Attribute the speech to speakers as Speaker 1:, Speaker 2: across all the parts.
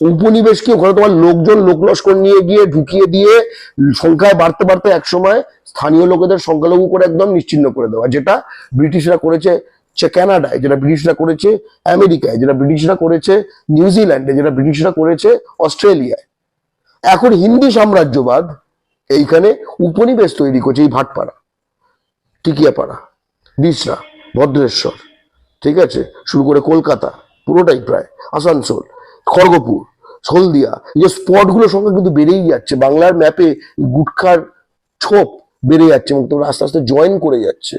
Speaker 1: উপনিবেশকে ওখানে তোমার লোকজন লোক লস্কর নিয়ে গিয়ে ঢুকিয়ে দিয়ে সংখ্যায় বাড়তে বাড়তে একসময় স্থানীয় লোকেদের সংখ্যালঘু করে একদম নিশ্চিহ্ন করে দেওয়া, যেটা ব্রিটিশরা করেছে কানাডায়, যেটা ব্রিটিশরা করেছে আমেরিকায়, যেটা ব্রিটিশরা করেছে নিউজিল্যান্ডে, যেটা ব্রিটিশরা করেছে অস্ট্রেলিয়ায়। এখন হিন্দি সাম্রাজ্যবাদ এইখানে উপনিবেশ তৈরি করছে, এই ভাটপাড়া, টিকিয়াপাড়া, বিসরা, ভদ্রেশ্বর, ঠিক আছে? শুরু করে কলকাতা, পুরোটাই প্রায়, আসানসোল। খড়গপুর হলদিয়া এই যে স্পটগুলোর সংখ্যা কিন্তু বেড়েই যাচ্ছে। বাংলার ম্যাপে গুটখার ছোপ বেড়ে যাচ্ছে এবং তোমরা আস্তে আস্তে জয়েন করে যাচ্ছে।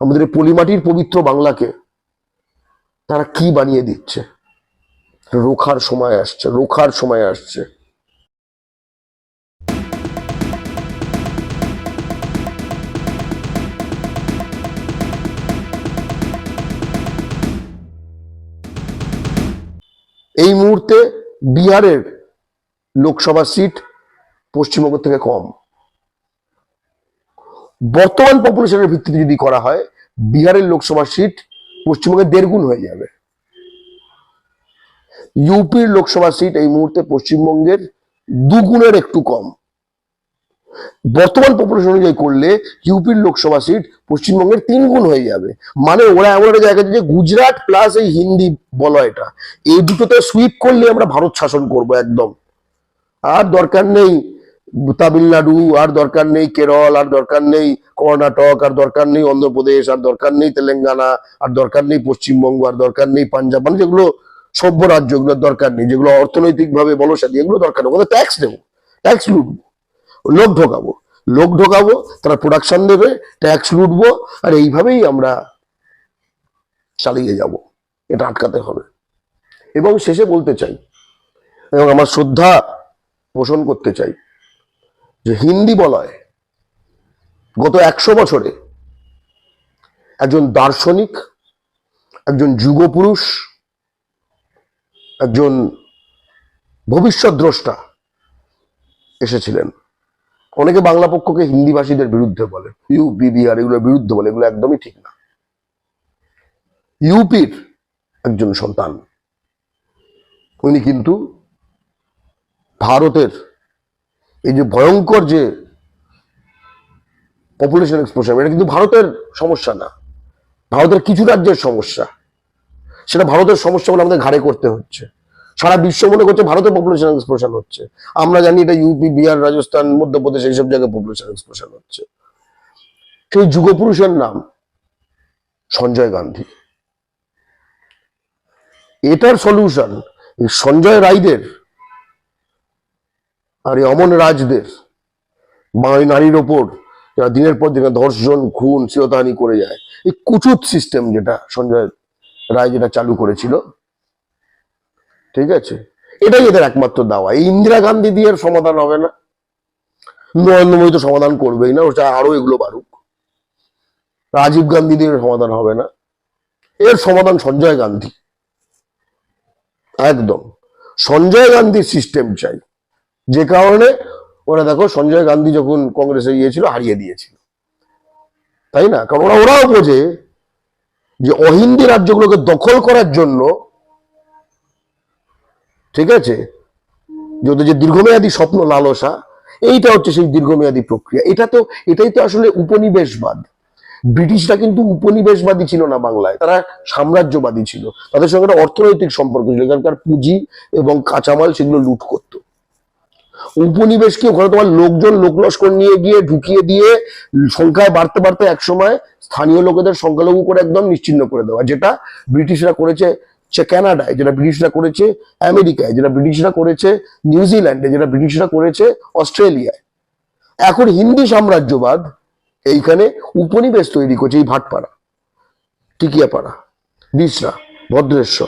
Speaker 1: আমাদের পলিমাটির পবিত্র বাংলাকে তারা কি বানিয়ে দিচ্ছে? রোখার সময় আসছে, রোখার সময় আসছে। এই মুহূর্তে বিহারের লোকসভা সিট পশ্চিমবঙ্গ থেকে কম। বর্তমান পপুলেশনের ভিত্তিতে যদি করা হয়, বিহারের লোকসভা সিট পশ্চিমবঙ্গে দেড় গুণ হয়ে যাবে। ইউপির লোকসভা সিট এই মুহূর্তে পশ্চিমবঙ্গের দুগুণের একটু কম। বর্তমান পপুলেশন অনুযায়ী করলে ইউপির লোকসভা সিট পশ্চিমবঙ্গের তিন গুণ হয়ে যাবে। মানে ওরা এমন একটা জায়গা যে গুজরাট প্লাস এই হিন্দি বলয়টা এই দুটোতে সুইপ করলে আমরা ভারত শাসন করব একদম। আর দরকার নেই তামিলনাড়ু, আর দরকার নেই কেরল, আর দরকার নেই কর্ণাটক, আর দরকার নেই অন্ধ্রপ্রদেশ, আর দরকার নেই তেলেঙ্গানা, আর দরকার নেই পশ্চিমবঙ্গ, আর দরকার নেই পাঞ্জাব। মানে যেগুলো সভ্য রাজ্য দরকার নেই। যেগুলো অর্থনৈতিকভাবে বলসাদি এগুলো দরকার নেই। ওদের ট্যাক্স দেবো। ট্যাক্স লুটবো। লোক ঢোকাবো। লোক ঢোকাবো, তারা প্রোডাকশন দেবে ট্যাক্স লুটবো, আর এইভাবেই আমরা চালিয়ে যাব। এটা আটকাতে হবে। এবং শেষে বলতে চাই, এবং আমার শ্রদ্ধা পোষণ করতে চাই, যে হিন্দি বলয় গত একশো বছরে একজন দার্শনিক, একজন যুগপুরুষ, একজন ভবিষ্যৎ দ্রষ্টা এসেছিলেন। অনেকে বাংলা পক্ষকে হিন্দিভাষীদের বিরুদ্ধে বলে। ইউপি বিহার এগুলোর বিরুদ্ধে বলে, এগুলো একদমই ঠিক না। ইউপির একজন সন্তান, উনি কিন্তু ভারতের এই যে ভয়ঙ্কর যে পপুলেশন এক্সপ্লোশন এটা কিন্তু ভারতের সমস্যা না। ভারতের কিছু রাজ্যের সমস্যা। সেটা ভারতের সমস্যা বলে আমাদের ঘাড়ে করতে হচ্ছে। সারা বিশ্ব মনে করছে ভারতে পপুলেশন এক্সপ্লোশন হচ্ছে। আমরা জানি এটা ইউপি বিহার রাজস্থান মধ্যপ্রদেশ, এইসব জায়গায় পপুলেশন এক্সপ্লোশন হচ্ছে। সেই যুগপুরুষের নাম সঞ্জয় গান্ধী। এটার সলিউশন সঞ্জয় রায়দের আর এই অমন রাজদের বাঙালি নারীর ওপর যারা দিনের পর দিন ধর্ষণ, খুন শিরতাহানি করে যায়, এই কুচুত সিস্টেম যেটা সঞ্জয় রায় যেটা চালু করেছিল ঠিক আছে? এটাই এদের একমাত্র দাওয়া। ইন্দিরা গান্ধী দিয়ে সমাধান হবে না। নরেন্দ্র মোদী তো সমাধান করবেই না ওটা আরও এগুলো বাড়ুক। রাজীব গান্ধী দিয়ে সমাধান হবে না। এর সমাধান সঞ্জয় গান্ধী। একদম। সঞ্জয় গান্ধীর সিস্টেম চাই। যে কারণে ওরা দেখো, সঞ্জয় গান্ধী যখন কংগ্রেসে গিয়েছিল, হারিয়ে দিয়েছিল। তাই না? কারণ ওরা, ওরাও বোঝে যে অহিন্দি রাজ্যগুলোকে দখল করার জন্য ঠিক আছে? যদি যে দীর্ঘমেয়াদী স্বপ্ন লালসা, এইটা হচ্ছে সেই দীর্ঘমেয়াদী প্রক্রিয়া। এটা তো, এটাই তো আসলে উপনিবেশবাদ। ব্রিটিশরা কিন্তু উপনিবেশবাদী ছিল না বাংলায়, তারা সাম্রাজ্যবাদী ছিল। তাদের সঙ্গে একটা অর্থনৈতিক সম্পর্ক ছিল, এখানকার পুঁজি এবং কাঁচামাল সেগুলো লুট করতো। উপনিবেশকে ওখানে তোমার লোকজন লোক লস্কর নিয়ে গিয়ে ঢুকিয়ে দিয়ে সংখ্যায় বাড়তে বাড়তে একসময় স্থানীয় লোকেদের সংখ্যালঘু করে একদম নিশ্চিহ্ন করে দেওয়া, যেটা ব্রিটিশরা করেছে চে- কানাডায়, যেটা ব্রিটিশরা করেছে, আমেরিকায়, যেটা ব্রিটিশরা করেছে নিউজিল্যান্ডে যেটা ব্রিটিশরা করেছে, অস্ট্রেলিয়ায়। এখন হিন্দি সাম্রাজ্যবাদ এইখানে উপনিবেশ তৈরি করছে, এই ভাটপাড়া, টিকিয়াপাড়া বিসরা ভদ্রেশ্বর,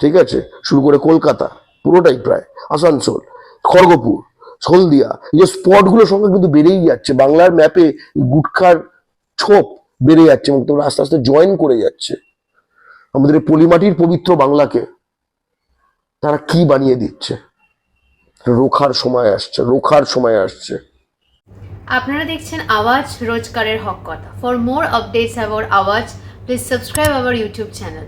Speaker 1: ঠিক আছে? শুরু করে কলকাতা, পুরোটাই প্রায়, আসানসোল, খড়গপুর, হলদিয়া, এই যে স্পটগুলোর সংখ্যা কিন্তু বেড়েই যাচ্ছে, বাংলার ম্যাপে গুটখার ছোপ বেড়ে যাচ্ছে এবং তোমরা আস্তে আস্তে জয়েন করে যাচ্ছে। আমাদের পলিমাটির পবিত্র বাংলাকে তারা কি বানিয়ে দিচ্ছে? রোখার সময় আসছে, রোখার সময় আসছে।
Speaker 2: আপনারা দেখছেন আওয়াজ রোজকারের হক কথা। For more updates about Awaaz please subscribe our YouTube channel